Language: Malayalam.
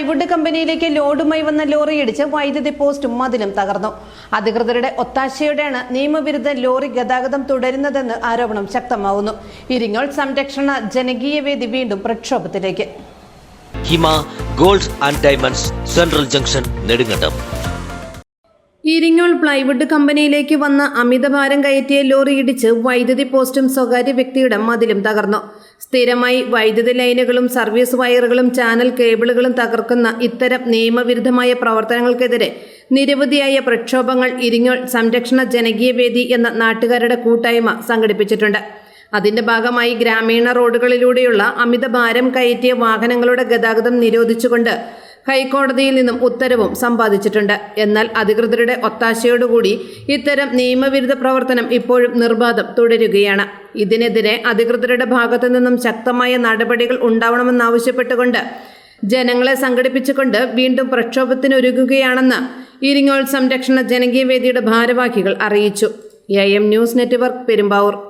പ്ലൈവുഡ് കമ്പനിയിലേക്ക് ലോഡുമായി വന്ന ലോറി ഇടിച്ച് വൈദ്യുതി പോസ്റ്റും മതിലും തകർന്നു. അധികൃതരുടെ ഒത്താശയോടെയാണ് നിയമവിരുദ്ധ ലോറി ഗതാഗതം തുടരുന്നതെന്ന് ആരോപണം ശക്തമാവുന്നു. ഇരിങ്ങോൾ സംരക്ഷണ ജനകീയ വേദി വീണ്ടും പ്രക്ഷോഭത്തിലേക്ക്. Hima gold and diamonds central junction Nedumkandam. Iringol plywood കമ്പനിയിലേക്ക് വന്ന അമിതഭാരം കയറ്റിയ ലോറി ഇടിച്ച് വൈദ്യുതി പോസ്റ്റും സ്വകാര്യ വ്യക്തിയുടെ മതിലും തകർന്നു. സ്ഥിരമായി വൈദ്യുതി ലൈനുകളും സർവീസ് വയറുകളും ചാനൽ കേബിളുകളും തകർക്കുന്ന ഇത്തരം നിയമവിരുദ്ധമായ പ്രവർത്തനങ്ങൾക്കെതിരെ നിരവധിയായ പ്രക്ഷോഭങ്ങൾ ഇരിങ്ങോൾ സംരക്ഷണ ജനകീയ വേദി എന്ന നാട്ടുകാരുടെ കൂട്ടായ്മ സംഘടിപ്പിച്ചിട്ടുണ്ട്. അതിന്റെ ഭാഗമായി ഗ്രാമീണ റോഡുകളിലൂടെയുള്ള അമിതഭാരം കയറ്റിയ വാഹനങ്ങളുടെ ഗതാഗതം നിരോധിച്ചുകൊണ്ട് ഹൈക്കോടതിയിൽ നിന്നും ഉത്തരവും സമ്പാദിച്ചിട്ടുണ്ട്. എന്നാൽ അധികൃതരുടെ ഒത്താശയോടുകൂടി ഇത്തരം നിയമവിരുദ്ധ പ്രവർത്തനം ഇപ്പോഴും നിർബാധം തുടരുകയാണ്. ഇതിനെതിരെ അധികൃതരുടെ ഭാഗത്തു നിന്നും ശക്തമായ നടപടികൾ ഉണ്ടാവണമെന്നാവശ്യപ്പെട്ടുകൊണ്ട് ജനങ്ങളെ സംഘടിപ്പിച്ചുകൊണ്ട് വീണ്ടും പ്രക്ഷോഭത്തിനൊരുങ്ങുകയാണെന്ന് ഇരിങ്ങോൾ സംരക്ഷണ ജനകീയ വേദിയുടെ ഭാരവാഹികൾ അറിയിച്ചു. A M news network Perumbavoor.